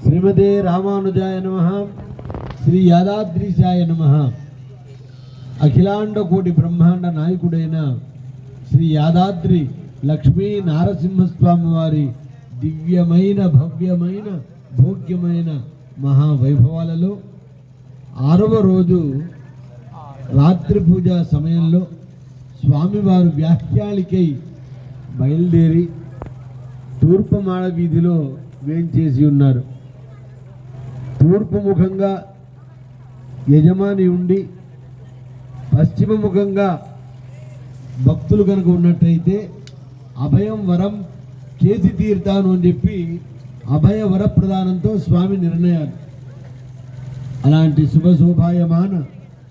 శ్రీమదే రామానుజాయ నమ శ్రీ యాదాద్రీశాయ నమ. అఖిలాండ కోటి బ్రహ్మాండ నాయకుడైన శ్రీ యాదాద్రి లక్ష్మీ నారసింహస్వామి వారి దివ్యమైన భవ్యమైన భోగ్యమైన మహావైభవాలలో ఆరవ రోజు రాత్రి పూజ సమయంలో స్వామివారు వ్యాఖ్యానికై బయలుదేరి తూర్పు మాడ వీధిలో వేంచేసి ఉన్నారు. తూర్పు ముఖంగా యజమాని ఉండి పశ్చిమ ముఖంగా భక్తులు కనుక ఉన్నట్టయితే అభయం వరం చేతి తీరుతాను అని చెప్పి అభయ వర ప్రదానంతో స్వామి నిర్ణయాలు. అలాంటి శుభ శోభాయమాన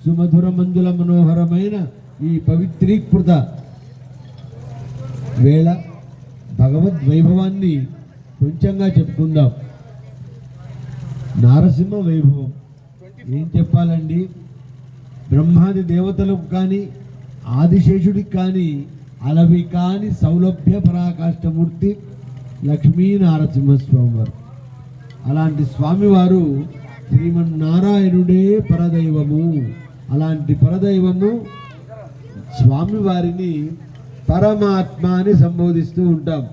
సుమధుర మంజుల మనోహరమైన ఈ పవిత్రీకృత వేళ భగవద్ వైభవాన్ని కొంచెంగా చెప్పుకుందాం. నారసింహ వైభవం. ఏం చెప్పాలండి? బ్రహ్మాది దేవతలకు కానీ ఆదిశేషుడికి కానీ అలవి కాని సౌలభ్య పరాకాష్ఠమూర్తి లక్ష్మీ నారసింహస్వామి వారు అలాంటి స్వామివారు శ్రీమన్నారాయణుడే పరదైవము. అలాంటి పరదైవము స్వామివారిని పరమాత్మ అని సంబోధిస్తూ ఉంటాం.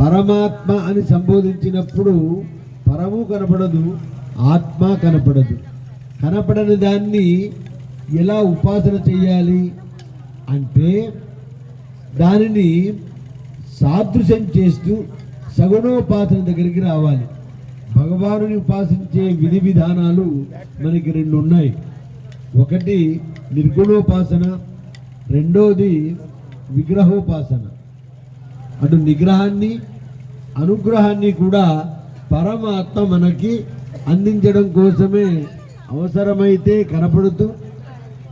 పరమాత్మ అని సంబోధించినప్పుడు పరము కనపడదు ఆత్మ కనపడదు. కనపడని దాన్ని ఎలా ఉపాసన చేయాలి అంటే దానిని సాదృశ్యం చేస్తూ సగుణోపాసన దగ్గరికి రావాలి. భగవానుని ఉపాసించే విధి విధానాలు మనకి రెండు ఉన్నాయి ఒకటి నిర్గుణోపాసన రెండోది విగ్రహోపాసన. అటు నిగ్రహాన్ని అనుగ్రహాన్ని కూడా పరమాత్మ మనకి అందించడం కోసమే అవసరమైతే కనపడుతూ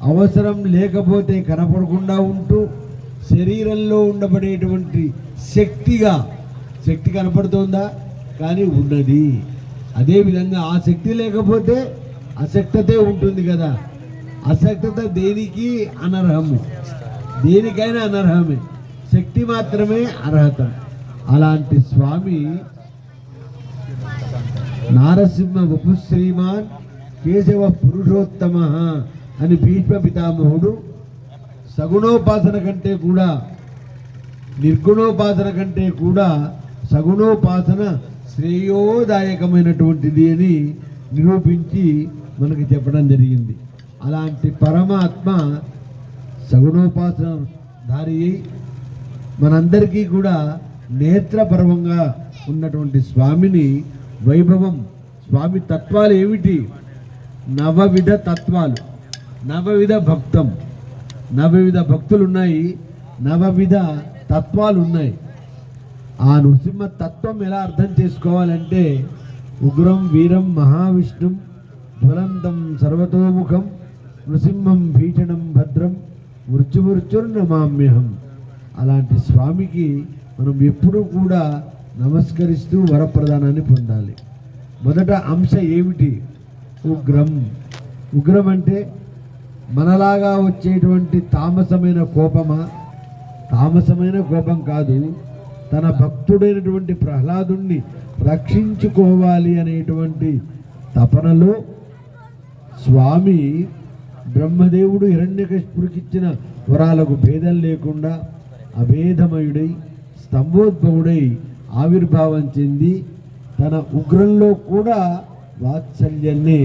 అవసరం లేకపోతే కనపడకుండా ఉంటూ శరీరంలో ఉండబడేటువంటి శక్తిగా శక్తి కనపడుతోందా? కానీ ఉన్నది. అదేవిధంగా ఆ శక్తి లేకపోతే అశక్తతే ఉంటుంది కదా. అశక్తత దేనికి? అనర్హము. దేనికైనా అనర్హమే. శక్తి మాత్రమే అర్హత. అలాంటి స్వామి నారసింహ వపు శ్రీమాన్ కేశవ పురుషోత్తమ అని భీష్మ పితామహుడు సగుణోపాసన కంటే కూడా నిర్గుణోపాసన కంటే కూడా సగుణోపాసన శ్రేయోదాయకమైనటువంటిది అని నిరూపించి మనకు చెప్పడం జరిగింది. అలాంటి పరమాత్మ సగుణోపాసన దారి మనందరికీ కూడా నేత్రపర్వంగా ఉన్నటువంటి స్వామిని వైభవం స్వామి తత్వాలు ఏమిటి? నవవిధ తత్వాలు నవవిధ భక్తం. నవవిధ భక్తులు ఉన్నాయి నవవిధ తత్వాలు ఉన్నాయి ఆ నృసింహ తత్వం ఎలా అర్థం చేసుకోవాలంటే ఉగ్రం వీరం మహావిష్ణుం జ్వలంతం సర్వతోముఖం నృసింహం భీషణం భద్రం మృత్యుమృత్యుర్నమామ్యహం. అలాంటి స్వామికి మనం ఎప్పుడూ కూడా నమస్కరిస్తూ వరప్రదానాన్ని పొందాలి. మొదట అంశ ఏమిటి? ఉగ్రం. ఉగ్రం అంటే మనలాగా వచ్చేటువంటి తామసమైన కోపమా? తామసమైన కోపం కాదు. తన భక్తుడైనటువంటి ప్రహ్లాదుణ్ణి రక్షించుకోవాలి అనేటువంటి తపనలో స్వామి బ్రహ్మదేవుడు హిరణ్యకశిపుడికిచ్చిన వరాలకు భేదం లేకుండా అభేదమయుడై స్తంభోద్భవుడై ఆవిర్భావం చెంది తన ఉగ్రంలో కూడా వాత్సల్యాన్ని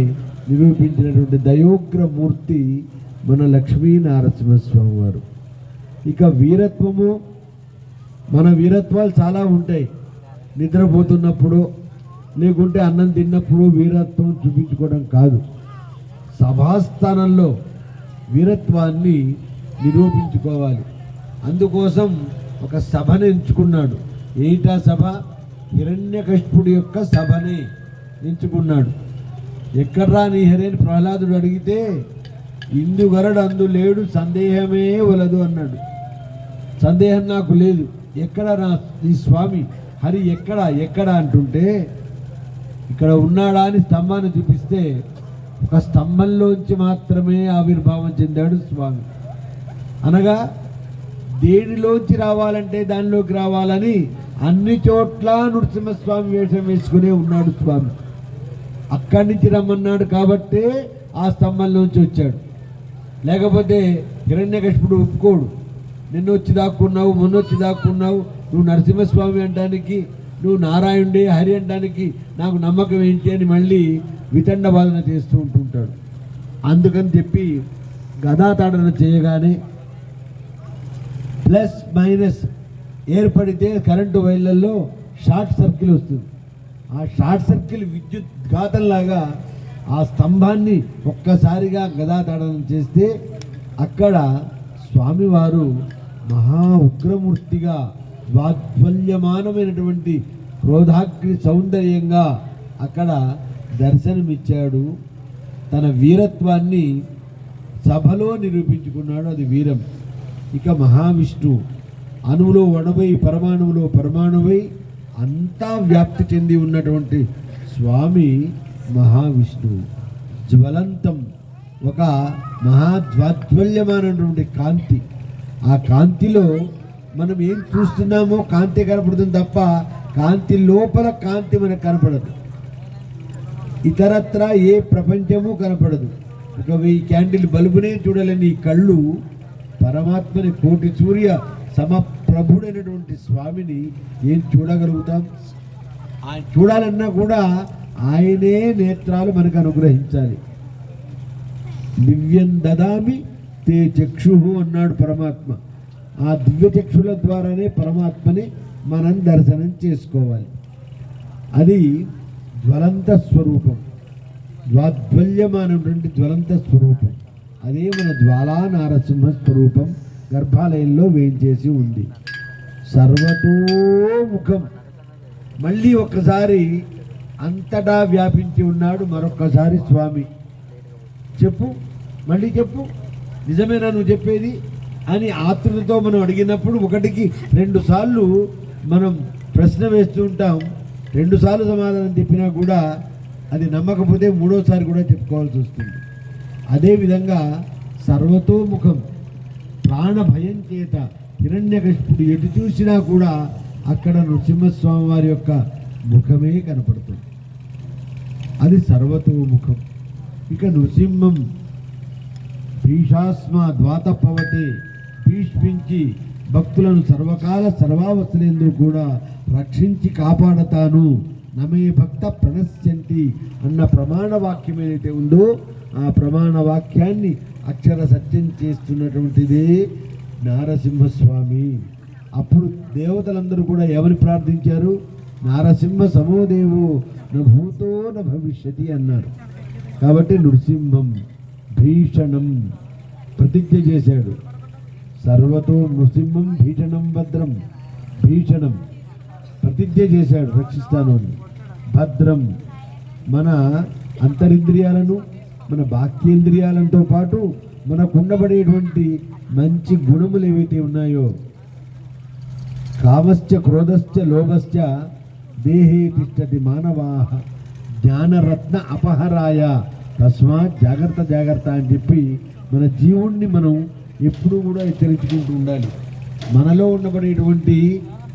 నిరూపించినటువంటి దయోగ్రమూర్తి మన లక్ష్మీ నారసింహస్వామి వారు. ఇక వీరత్వము మన వీరత్వాలు చాలా ఉంటాయి. నిద్రపోతున్నప్పుడు లేకుంటే అన్నం తిన్నప్పుడు వీరత్వం చూపించుకోవడం కాదు. సభాస్థానంలో వీరత్వాన్ని నిరూపించుకోవాలి. అందుకోసం ఒక సభను ఎంచుకున్నాడు. ఏటా సభ? హిరణ్యకష్పుడి యొక్క సభని ఎంచుకున్నాడు. ఎక్కడ్రా నీ హరేని ప్రహ్లాదుడు అడిగితే ఇందు అందు లేడు సందేహమే వలదు అన్నాడు. సందేహం నాకు లేదు. ఎక్కడ నా ఈ స్వామి? హరి ఎక్కడ? ఎక్కడ? అంటుంటే ఇక్కడ ఉన్నాడా అని స్తంభాన్ని చూపిస్తే ఒక స్తంభంలోంచి మాత్రమే ఆవిర్భావం చెందాడు స్వామి. అనగా దేనిలోంచి రావాలంటే దానిలోకి రావాలని అన్ని చోట్ల నృసింహస్వామి వేషం వేసుకునే ఉన్నాడు స్వామి. అక్కడి నుంచి రమ్మన్నాడు కాబట్టే ఆ స్తంభంలోంచి వచ్చాడు. లేకపోతే హిరణ్యకశిపుడు ఒప్పుకోడు. నిన్న వచ్చి దాక్కున్నావు మొన్న వచ్చి దాక్కున్నావు నువ్వు నరసింహస్వామి అంటానికి నువ్వు నారాయణుడే హరి అంటానికి నాకు నమ్మకం ఏంటి అని మళ్ళీ వితండ బాధన చేస్తూ ఉంటుంటాడు. అందుకని చెప్పి గదాతాడన చేయగానే ప్లస్ మైనస్ ఏర్పడితే కరెంటు వైర్లలో షార్ట్ సర్కిల్ వస్తుంది. ఆ షార్ట్ సర్కిల్ విద్యుత్ ఘాతంలాగా ఆ స్తంభాన్ని ఒక్కసారిగా గదాతాడనం చేస్తే అక్కడ స్వామివారు మహా ఉగ్రమూర్తిగా వాద్వల్యమానమైనటువంటి క్రోధాగ్ని సౌందర్యంగా అక్కడ దర్శనమిచ్చాడు. తన వీరత్వాన్ని సభలో నిరూపించుకున్నాడు. అది వీరం. ఇక మహావిష్ణువు అణువులో వణవై పరమాణువులో పరమాణువై అంతా వ్యాప్తి చెంది ఉన్నటువంటి స్వామి మహావిష్ణువు జ్వలంతం ఒక మహాజ్వాజ్వల్యమైనటువంటి కాంతి. ఆ కాంతిలో మనం ఏం చూస్తున్నామో కాంతి కనపడుతుంది తప్ప కాంతి లోపల కాంతి మనకు కనపడదు. ఇతరత్ర ఏ ప్రపంచము కనపడదు. ఒక వెయ్యి క్యాండిల్ బల్బునే చూడలేని ఈ కళ్ళు పరమాత్మని కోటి సూర్య సమప్రభుడైనటువంటి స్వామిని ఏం చూడగలుగుతాం? ఆయన చూడాలన్నా కూడా ఆయనే నేత్రాలు మనకు అనుగ్రహించాలి. దివ్యం దదామి తే చక్షు అన్నాడు పరమాత్మ. ఆ దివ్య చక్షుల ద్వారానే పరమాత్మని మనం దర్శనం చేసుకోవాలి. అది జ్వలంత స్వరూపం. ద్వాద్వల్యమైనటువంటి జ్వలంత స్వరూపం. అదే మన జ్వాలా నారసింహ స్వరూపం గర్భాలయంలో వేయించేసి ఉంది. సర్వతోముఖం. మళ్ళీ ఒక్కసారి అంతటా వ్యాపించి ఉన్నాడు మరొక్కసారి స్వామి. చెప్పు మళ్ళీ చెప్పు. నిజమేనా నువ్వు చెప్పేది? అని ఆతృతతో మనం అడిగినప్పుడు ఒకటికి రెండు సార్లు మనం ప్రశ్న వేస్తూ ఉంటాం. రెండుసార్లు సమాధానం చెప్పినా కూడా అది నమ్మకపోతే మూడోసారి కూడా చెప్పుకోవాల్సి వస్తుంది. అదేవిధంగా సర్వతోముఖం ప్రాణభయం చేత హిరణ్యకశిపుడు ఎటు చూసినా కూడా అక్కడ నృసింహస్వామి వారి యొక్క ముఖమే కనపడుతుంది. అది సర్వతోముఖం. ఇక నృసింహం భీషాస్మ ద్వాతపవతే భీష్మించి భక్తులను సర్వకాల సర్వావస్థలందు కూడా రక్షించి కాపాడతాను. నమే భక్త ప్రణశ్యంతి అన్న ప్రమాణ వాక్యం ఏదైతే ఉందో ఆ ప్రమాణ వాక్యాన్ని అక్షర సత్యం చేస్తున్నటువంటిదే నారసింహస్వామి. అప్పుడు దేవతలందరూ కూడా ఎవరిని ప్రార్థించారు? నారసింహ సమోదేవో న భూతో భవిష్యతి అన్నారు. కాబట్టి నృసింహం భీషణం ప్రతిజ్ఞ చేశాడు. సర్వతో నృసింహం భీషణం భద్రం భీషణం ప్రతిజ్ఞ చేశాడు రక్షిస్తాను అని. భద్రం మన అంతరింద్రియాలను మన బాక్యేంద్రియాలతో పాటు మనకు ఉండబడేటువంటి మంచి గుణములు ఏవైతే ఉన్నాయో కామశ్చ క్రోధశ్చ లోభశ్చ దేహే తిష్టతి మానవాహ జ్ఞానరత్న అపహరాయ తస్మాత్ జాగ్రత్త జాగ్రత్త అని చెప్పి మన జీవుణ్ణి మనం ఎప్పుడూ కూడా హెచ్చరించుకుంటూ ఉండాలి. మనలో ఉండబడేటువంటి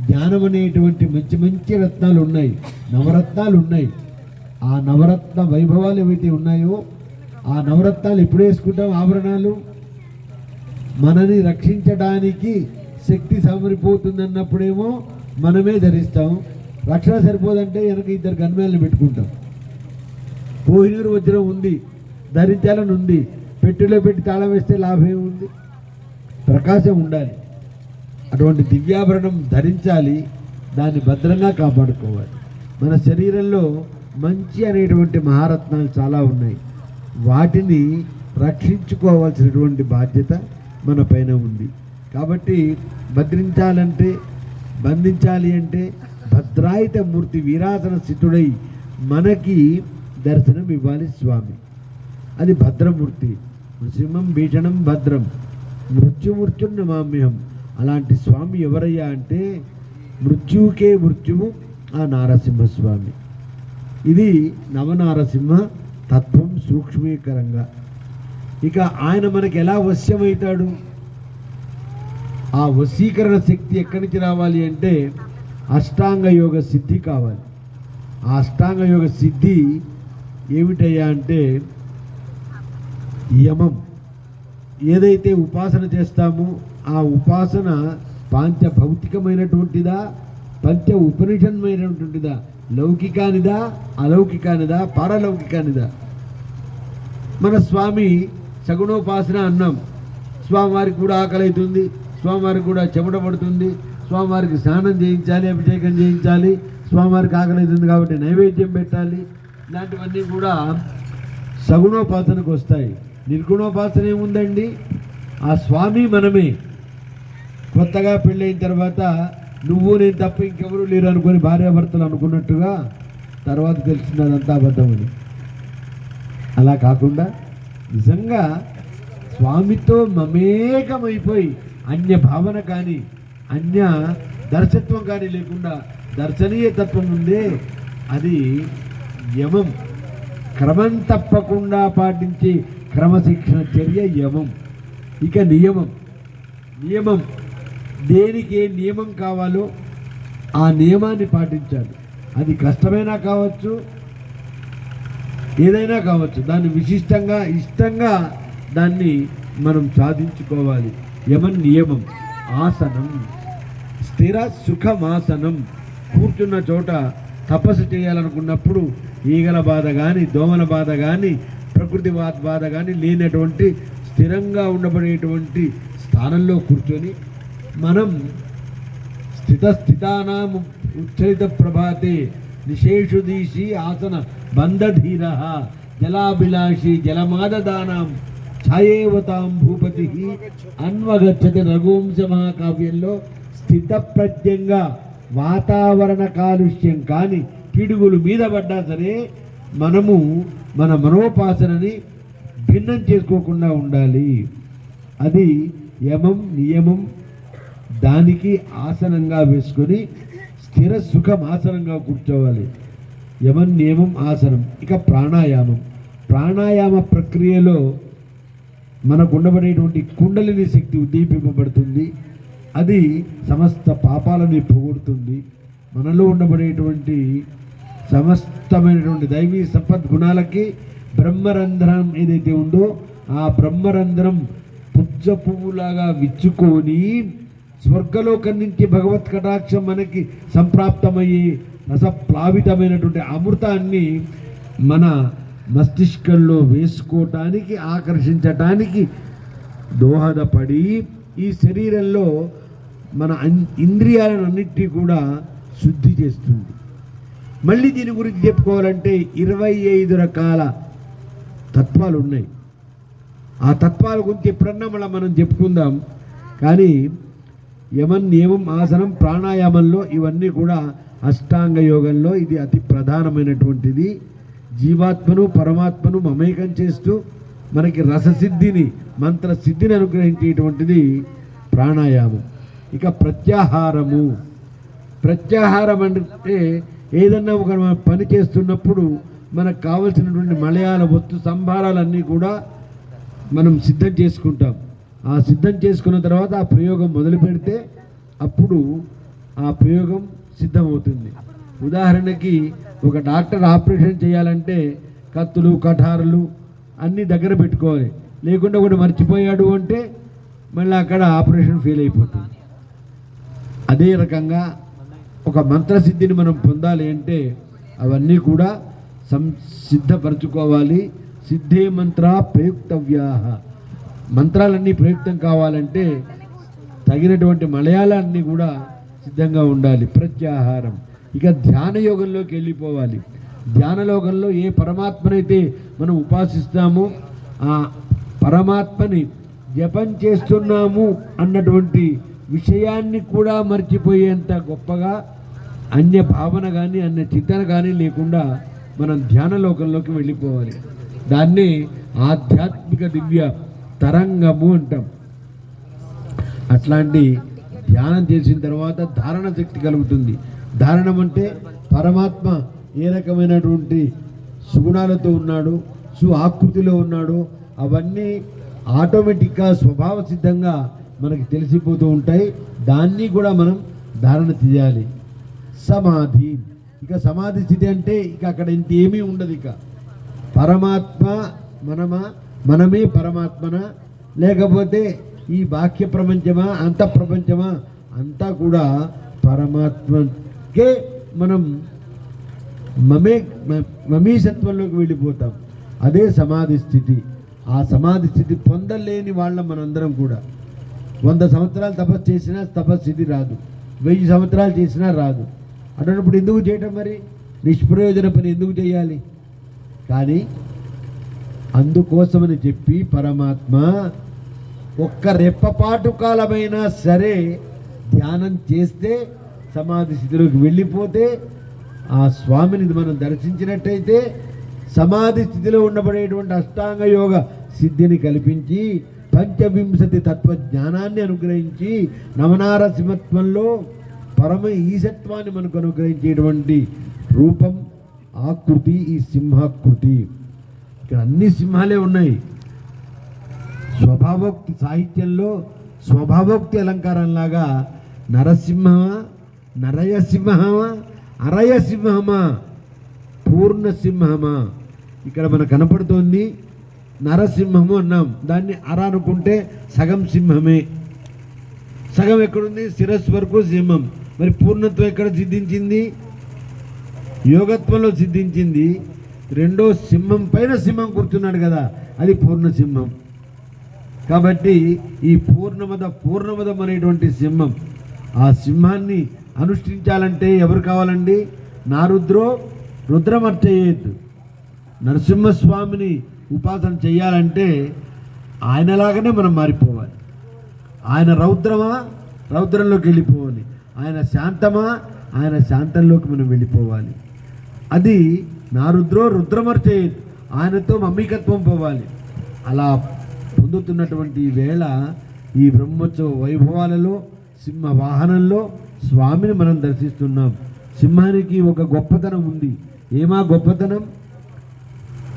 జ్ఞానం అనేటువంటి మంచి మంచి రత్నాలు ఉన్నాయి నవరత్నాలు ఉన్నాయి. ఆ నవరత్న వైభవాలు ఏవైతే ఉన్నాయో ఆ నవరత్నాలు ఎప్పుడు వేసుకుంటాం? ఆభరణాలు? మనని రక్షించడానికి శక్తి సమరిపోతుందన్నప్పుడేమో మనమే ధరిస్తాం. రక్షణ సరిపోదంటే వెనక ఇద్దరు గన్మేలను పెట్టుకుంటాం. కోహినూరు వజ్రం ఉంది ధరించాలని ఉంది. పెట్టెలో పెట్టి తాళం వేస్తే లాభం ఉంది ప్రకాశం ఉండాలి. అటువంటి దివ్యాభరణం ధరించాలి దాన్ని భద్రంగా కాపాడుకోవాలి. మన శరీరంలో మంచి అనేటువంటి మహారత్నాలు చాలా ఉన్నాయి. వాటిని రక్షించుకోవాల్సినటువంటి బాధ్యత మన పైన ఉంది. కాబట్టి భద్రించాలంటే బంధించాలి అంటే భద్రాయుత మూర్తి వీరాసన స్థితుడై మనకి దర్శనం ఇవ్వాలి స్వామి. అది భద్రమూర్తి. నృసింహం భీషణం భద్రం. మృత్యుమూర్త్యుం మామ్యహం. అలాంటి స్వామి ఎవరయ్యా అంటే మృత్యువుకే మృత్యువు ఆ నారసింహస్వామి. ఇది నవనారసింహ తత్వం సూక్ష్మీకరంగా. ఇక ఆయన మనకి ఎలా వశ్యమవుతాడు? ఆ వశీకరణ శక్తి ఎక్కడి నుంచి రావాలి అంటే అష్టాంగ యోగ సిద్ధి కావాలి. ఆ అష్టాంగ యోగ సిద్ధి ఏమిటయ్యా అంటే యమం. ఏదైతే ఉపాసన చేస్తామో ఆ ఉపాసన పాంచ భౌతికమైనటువంటిదా పంచ ఉపనిషన్మైనటువంటిదా లౌకికానిదా అలౌకికానిదా పారలౌకికానిదా. మన స్వామి సగుణోపాసన అన్నాం. స్వామివారికి కూడా ఆకలి అవుతుంది స్వామివారికి కూడా చెమట పడుతుంది స్వామివారికి స్నానం చేయించాలి అభిషేకం చేయించాలి స్వామివారికి ఆకలి అవుతుంది కాబట్టి నైవేద్యం పెట్టాలి. ఇలాంటివన్నీ కూడా సగుణోపాసనకు వస్తాయి. నిర్గుణోపాసన ఏముందండి? ఆ స్వామి మనమే. కొత్తగా పెళ్ళైన తర్వాత నువ్వు నేను తప్ప ఇంకెవరూ లేరు అనుకొని భార్యాభర్తలు అనుకున్నట్టుగా తర్వాత తెలిసింది అదంతా అబద్ధమని. అలా కాకుండా నిజంగా స్వామితో మమేకమైపోయి అన్య భావన కానీ అన్య దర్శత్వం కానీ లేకుండా దర్శనీయ తత్వం ఉందే అది యమం. క్రమం తప్పకుండా పాటించే క్రమశిక్షణ చర్య యమం. ఇక నియమం. నియమం. దేనికి ఏ నియమం కావాలో ఆ నియమాన్ని పాటించాలి. అది కష్టమైనా కావచ్చు ఏదైనా కావచ్చు దాన్ని విశిష్టంగా ఇష్టంగా దాన్ని మనం సాధించుకోవాలి. యమన్ నియమం ఆసనం స్థిర సుఖమాసనం. కూర్చున్న చోట తపస్సు చేయాలనుకున్నప్పుడు ఈగల బాధ కానీ దోమల బాధ కానీ ప్రకృతి బాధ కానీ లేనటువంటి స్థిరంగా ఉండబడేటువంటి స్థానంలో కూర్చొని మనం స్థితస్థితానాం ఉచ్చరిత ప్రభాతే నిశేషుదీశి ఆసన బంధధీర జలాభిలాషి జలమాదదానం ఛాయేవతాం భూపతి అన్వగచ్చతి రఘువంశ మహాకావ్యంలో స్థితప్రజ్ఞంగా వాతావరణ కాలుష్యం కానీ పిడుగులు మీద పడ్డా సరే మనము మన మనోపాసనని భిన్నం చేసుకోకుండా ఉండాలి. అది యమం నియమం దానికి ఆసనంగా వేసుకొని స్థిర సుఖం ఆసనంగా కూర్చోవాలి. యమన్ నియమం ఆసనం ఇక ప్రాణాయామం. ప్రాణాయామ ప్రక్రియలో మనకు ఉండబడేటువంటి కుండలిని శక్తి ఉద్దీపింపబడుతుంది. అది సమస్త పాపాలని పోగొడుతుంది. మనలో ఉండబడేటువంటి సమస్తమైనటువంటి దైవీ సంపద్గుణాలకి బ్రహ్మరంధ్రం ఏదైతే ఉందో ఆ బ్రహ్మరంధ్రం పుచ్చ పువ్వులాగా విచ్చుకొని స్వర్గలోకం నుంచి భగవత్ కటాక్షం మనకి సంప్రాప్తమయ్యి రసప్లావితమైనటువంటి అమృతాన్ని మన మస్తిష్కంలో వేసుకోవటానికి ఆకర్షించటానికి దోహదపడి ఈ శరీరంలో మన ఇంద్రియాలన్నింటినీ ఇంద్రియాలను కూడా శుద్ధి చేస్తుంది. మళ్ళీ దీని గురించి చెప్పుకోవాలంటే ఇరవై ఐదు రకాల తత్వాలు ఉన్నాయి ఆ తత్వాల గురించి ఎప్పుడన్నా మళ్ళీ మనం చెప్పుకుందాం. కానీ యమన్ నియమం ఆసనం ప్రాణాయామంలో ఇవన్నీ కూడా అష్టాంగ యోగంలో ఇది అతి ప్రధానమైనటువంటిది. జీవాత్మను పరమాత్మను మమేకం చేస్తూ మనకి రససిద్ధిని మంత్ర సిద్ధిని అనుగ్రహించేటువంటిది ప్రాణాయామం. ఇక ప్రత్యాహారము. ప్రత్యాహారం అంటే ఏదన్నా ఒక పని చేస్తున్నప్పుడు మనకు కావలసినటువంటి మలయాళ వస్తు సంభారాలన్నీ కూడా మనం సిద్ధం చేసుకుంటాం. ఆ సిద్ధం చేసుకున్న తర్వాత ఆ ప్రయోగం మొదలు పెడితే అప్పుడు ఆ ప్రయోగం సిద్ధమవుతుంది. ఉదాహరణకి ఒక డాక్టర్ ఆపరేషన్ చేయాలంటే కత్తులు కఠారులు అన్నీ దగ్గర పెట్టుకోవాలి. లేకుండా ఒకటి మర్చిపోయాడు అంటే మళ్ళీ అక్కడ ఆపరేషన్ ఫెయిల్ అయిపోతుంది. అదే రకంగా ఒక మంత్రసిద్ధిని మనం పొందాలి అంటే అవన్నీ కూడా సం సిద్ధపరచుకోవాలి. సిద్ధే మంత్ర ప్రయుక్తవ్యా మంత్రాలన్నీ ప్రయుక్తం కావాలంటే తగినటువంటి మలయాళాన్ని కూడా సిద్ధంగా ఉండాలి. ప్రత్యాహారం. ఇక ధ్యాన యోగంలోకి వెళ్ళిపోవాలి. ధ్యానలోకంలో ఏ పరమాత్మనైతే మనం ఉపాసిస్తామో ఆ పరమాత్మని జపం చేస్తున్నాము అన్నటువంటి విషయాన్ని కూడా మర్చిపోయేంత గొప్పగా అన్య భావన కానీ అన్య చింతన కానీ లేకుండా మనం ధ్యాన లోకంలోకి వెళ్ళిపోవాలి. దాన్ని ఆధ్యాత్మిక దివ్య తరంగము అంటాం. అట్లాంటి ధ్యానం చేసిన తర్వాత ధారణ శక్తి కలుగుతుంది. ధారణం అంటే పరమాత్మ ఏ రకమైనటువంటి సుగుణాలతో ఉన్నాడు సు ఆకృతిలో ఉన్నాడు అవన్నీ ఆటోమేటిక్గా స్వభావ సిద్ధంగా మనకి తెలిసిపోతూ ఉంటాయి. దాన్ని కూడా మనం ధారణ చేయాలి. సమాధి. ఇక సమాధి స్థితి అంటే ఇక అక్కడ ఇంకేమీ ఉండదు ఇక. పరమాత్మ మనమా మనమే పరమాత్మన? లేకపోతే ఈ బాహ్య ప్రపంచమా? అంత ప్రపంచమా అంతా కూడా పరమాత్మకే మనం మమే మమీసత్వంలోకి వెళ్ళిపోతాం. అదే సమాధి స్థితి. ఆ సమాధి స్థితి పొందలేని వాళ్ళం మనందరం కూడా. వంద సంవత్సరాలు తపస్సు చేసినా తపస్థితి రాదు. వెయ్యి సంవత్సరాలు చేసినా రాదు. అటువంటిప్పుడు ఎందుకు చేయటం మరి? నిష్ప్రయోజన పని ఎందుకు చేయాలి? కానీ అందుకోసమని చెప్పి పరమాత్మ ఒక్క రెప్పపాటు కాలమైనా సరే ధ్యానం చేస్తే సమాధి స్థితిలోకి వెళ్ళిపోతే ఆ స్వామిని మనం దర్శించినట్టయితే సమాధి స్థితిలో ఉండబడేటువంటి అష్టాంగ యోగ సిద్ధిని కల్పించి పంచవింశతి తత్వ జ్ఞానాన్ని అనుగ్రహించి నవనారసింహత్వంలో పరమ ఈశత్వాన్ని మనకు అనుగ్రహించేటువంటి రూపం ఆకృతి ఈ సింహాకృతి. ఇక్కడ అన్ని సింహాలే ఉన్నాయి. స్వభావోక్తి సాహిత్యంలో స్వభావోక్తి అలంకారంలాగా నరసింహమా నరయసింహమా అరయసింహమా పూర్ణసింహమా ఇక్కడ మనకు కనపడుతోంది. నరసింహము అన్నాం. దాన్ని అర అనుకుంటే సగం సింహమే. సగం ఎక్కడుంది? శిరస్సు వరకు సింహం. మరి పూర్ణత్వం ఎక్కడ సిద్ధించింది? యోగత్వంలో సిద్ధించింది. రెండో సింహం పైన సింహం కూర్చున్నాడు కదా అది పూర్ణ సింహం. కాబట్టి ఈ పూర్ణమద పూర్ణమదం అనేటువంటి సింహం ఆ సింహాన్ని అనుష్ఠించాలంటే ఎవరు కావాలండి? నారుద్రో రుద్రమర్చయేత్. నరసింహస్వామిని ఉపాసన చేయాలంటే ఆయనలాగానే మనం మారిపోవాలి. ఆయన రౌద్రమా? రౌద్రంలోకి వెళ్ళిపోవాలి. ఆయన శాంతమా? ఆయన శాంతంలోకి మనం వెళ్ళిపోవాలి. అది నా రుద్రో రుద్రమర్చయేత్ ఆయనతో మమ్మీకత్వం పోవాలి. అలా పొందుతున్నటువంటి వేళ ఈ బ్రహ్మోత్సవ వైభవాలలో సింహ వాహనంలో స్వామిని మనం దర్శిస్తున్నాం. సింహానికి ఒక గొప్పతనం ఉంది. ఏమా గొప్పతనం?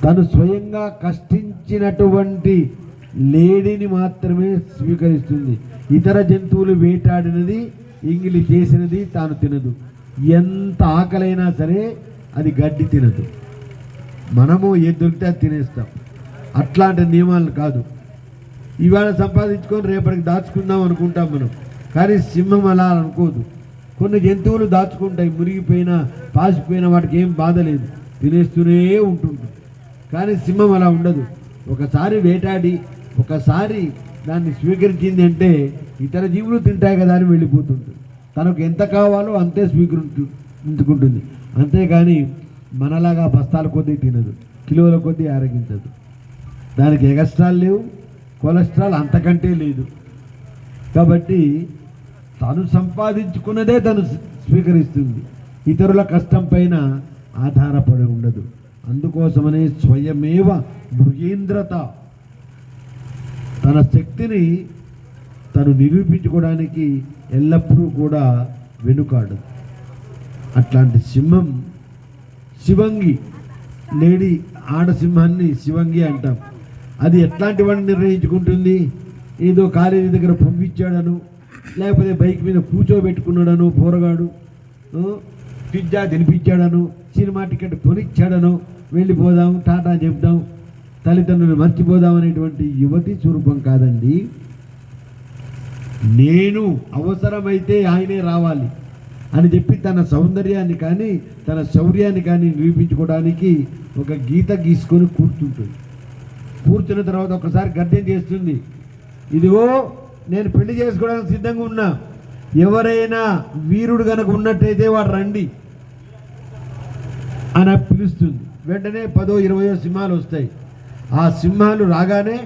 తను స్వయంగా కష్టించినటువంటి లేడిని మాత్రమే స్వీకరిస్తుంది. ఇతర జంతువులు వేటాడినది ఇంగిలి చేసినది తాను తినదు. ఎంత ఆకలైనా సరే అది గడ్డి తినదు. మనము ఏ దొరికితే అది తినేస్తాం. అట్లాంటి నియమాలు కాదు. ఇవాళ సంపాదించుకొని రేపటికి దాచుకుందాం అనుకుంటాం మనం. కానీ సింహం అలా అనుకోదు. కొన్ని జంతువులు దాచుకుంటాయి మురిగిపోయినా పాసిపోయినా వాటికి ఏం బాధ లేదు. తినేస్తూనే ఉంటుంటుంది కానీ సింహం అలా ఉండదు. ఒకసారి వేటాడి ఒకసారి దాన్ని స్వీకరించింది అంటే ఇతర జీవులు తింటాయి కదా అని వెళ్ళిపోతుంది తనకు ఎంత కావాలో అంతే స్వీకరించుకుంటుంది అంతేగాని మనలాగా బస్తాల కొద్దీ తినదు కిలోల కొద్దీ ఆరగించదు. దానికి ఎగస్ట్రాల్ లేవు కొలెస్ట్రాల్ అంతకంటే లేదు. కాబట్టి తను సంపాదించుకున్నదే తను స్వీకరిస్తుంది. ఇతరుల కష్టం పైన ఆధారపడి ఉండదు. అందుకోసమనే స్వయమేవ మృగేంద్రత. తన శక్తిని తను నిరూపించుకోవడానికి ఎల్లప్పుడూ కూడా వెనుకాడదు. అట్లాంటి సింహం శివంగి లేడీ ఆడసింహాన్ని శివంగి అంటాం. అది ఎట్లాంటి వాడిని నిర్ణయించుకుంటుంది? ఏదో కాలేజీ దగ్గర పంపించాడను లేకపోతే బైక్ మీద కూర్చోబెట్టుకున్నాడను పోరగాడు పిజ్జా తినిపించాడను సినిమా టికెట్ కొనిచ్చాడను వెళ్ళిపోదాం టాటా చెప్దాం తల్లిదండ్రులు మర్చిపోదాం అనేటువంటి యువతి స్వరూపం కాదండి. నేను అవసరమైతే ఆయనే రావాలి. అని చెప్పి తన సౌందర్యాన్ని కానీ తన శౌర్యాన్ని కానీ నిరూపించుకోవడానికి ఒక గీత గీసుకొని కూర్చుంటుంది. కూర్చున్న తర్వాత ఒకసారి గర్జన చేస్తుంది. ఇదిగో నేను పెళ్ళి చేసుకోవడానికి సిద్ధంగా ఉన్నా. ఎవరైనా వీరుడు కనుక ఉన్నట్టయితే వాడు రండి అని పిలుస్తుంది. వెంటనే పదో ఇరవయో సింహాలు వస్తాయి. ఆ సింహాలు రాగానే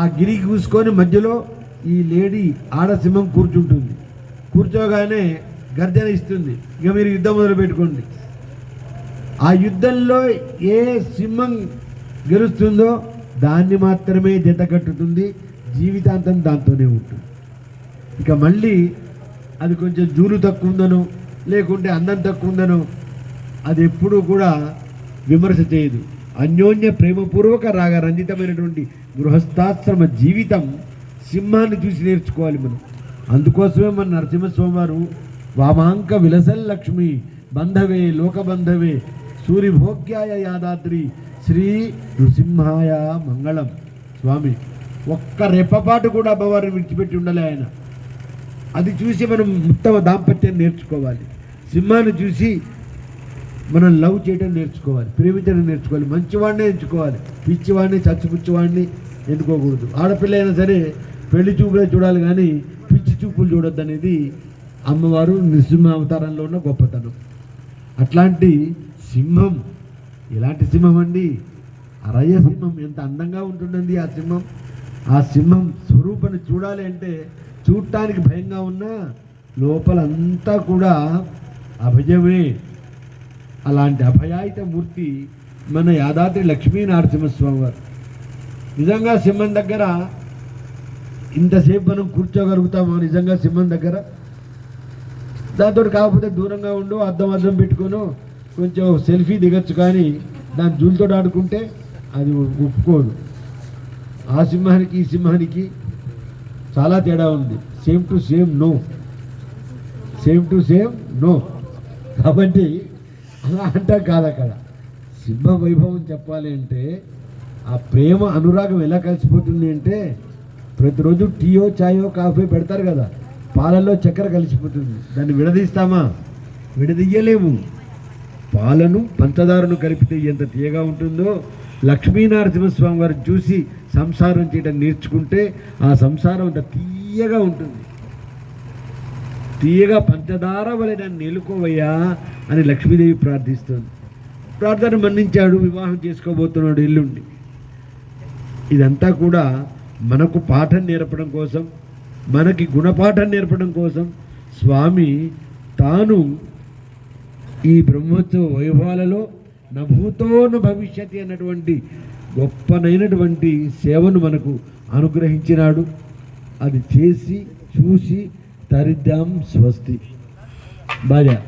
ఆ గిరి కూసుకొని మధ్యలో ఈ లేడీ ఆడసింహం కూర్చుంటుంది. కూర్చోగానే గర్జన ఇస్తుంది. ఇక మీరు యుద్ధం మొదలు పెట్టుకోండి. ఆ యుద్ధంలో ఏ సింహం గెలుస్తుందో దాన్ని మాత్రమే జత కట్టుతుంది. జీవితాంతం దాంతోనే ఉంటుంది. ఇక మళ్ళీ అది కొంచెం జూలు తక్కువ ఉందనో లేకుంటే అందం తక్కువ ఉందనో అది ఎప్పుడూ కూడా విమర్శ చేయదు. అన్యోన్య ప్రేమపూర్వక రాగ రంజితమైనటువంటి గృహస్థాశ్రమ జీవితం సింహాన్ని చూసి నేర్చుకోవాలి మనం. అందుకోసమే మన నరసింహస్వామి వారు వామాంక విలసల్లక్ష్మి బంధవే లోకబంధవే సూరిభోగ్యాయ యాదాద్రి శ్రీ నృసింహాయ మంగళం. స్వామి ఒక్క రెప్పపాటు కూడా అమ్మవారిని విడిచిపెట్టి ఉండలే ఆయన. అది చూసి మనం ఉత్తమ దాంపత్యం నేర్చుకోవాలి. సింహాన్ని చూసి మనం లవ్ చేయడం నేర్చుకోవాలి ప్రేమించడం నేర్చుకోవాలి మంచివాడినే ఎంచుకోవాలి పిచ్చివాడిని చచ్చిపుచ్చివాడిని ఎంచుకోకూడదు ఆడపిల్ల అయినా సరే పెళ్ళి చూపులే చూడాలి కానీ పిచ్చి చూపులు చూడొద్దు అనేది అమ్మవారు నృసింహ అవతారంలో ఉన్న గొప్పతనం. అట్లాంటి సింహం ఎలాంటి సింహం అండి? అరయ్య సింహం ఎంత అందంగా ఉంటుందండి ఆ సింహం. ఆ సింహం స్వరూపాన్ని చూడాలి అంటే చూడటానికి భయంగా ఉన్నా లోపలంతా కూడా అభయమే. అలాంటి అభయాయిత మూర్తి మన యాదాద్రి లక్ష్మీ నరసింహస్వామి వారు నిజంగా సింహం దగ్గర ఇంతసేపు మనం కూర్చోగలుగుతామా? నిజంగా సింహం దగ్గర దాంతో కాకపోతే దూరంగా ఉండు అద్దం అద్దం పెట్టుకోను కొంచెం సెల్ఫీ దిగచ్చు కానీ దాని జూలతో ఆడుకుంటే అది ఒప్పుకోదు. ఆ సింహానికి ఈ సింహానికి చాలా తేడా ఉంది. Same to same no. Same to same no. కాబట్టి అలా అంటా కాదు అక్కడ. సింహ వైభవం చెప్పాలి అంటే ఆ ప్రేమ అనురాగం ఎలా కలిసిపోతుంది అంటే ప్రతిరోజు టీయో చాయో కాఫీ పెడతారు కదా. పాలల్లో చక్కెర కలిసిపోతుంది. దాన్ని విడదీస్తామా? విడదీయలేము. పాలను పంచదారను కలిపితే ఎంత తీయగా ఉంటుందో లక్ష్మీనరసింహస్వామి వారిని చూసి సంసారం చేయడం నేర్చుకుంటే ఆ సంసారం అంత తీయగా ఉంటుంది. తీయగా పంచదార వలె నన్ను నిలుకోవయ్యా అని లక్ష్మీదేవి ప్రార్థిస్తుంది. ప్రార్థన మన్నించాడు వివాహం చేసుకోబోతున్నాడు ఎల్లుండి. ఇదంతా కూడా మనకు పాఠం నేర్పడం కోసం మనకి గుణపాఠం నేర్పడం కోసం స్వామి తాను ఈ బ్రహ్మోత్సవ వైభవాలలో నభూతోన భవిష్యత్తు అన్నటువంటి గొప్పనైనటువంటి సేవను మనకు అనుగ్రహించినాడు. అది చేసి చూసి తరిద్దాం స్వస్తి. బాగా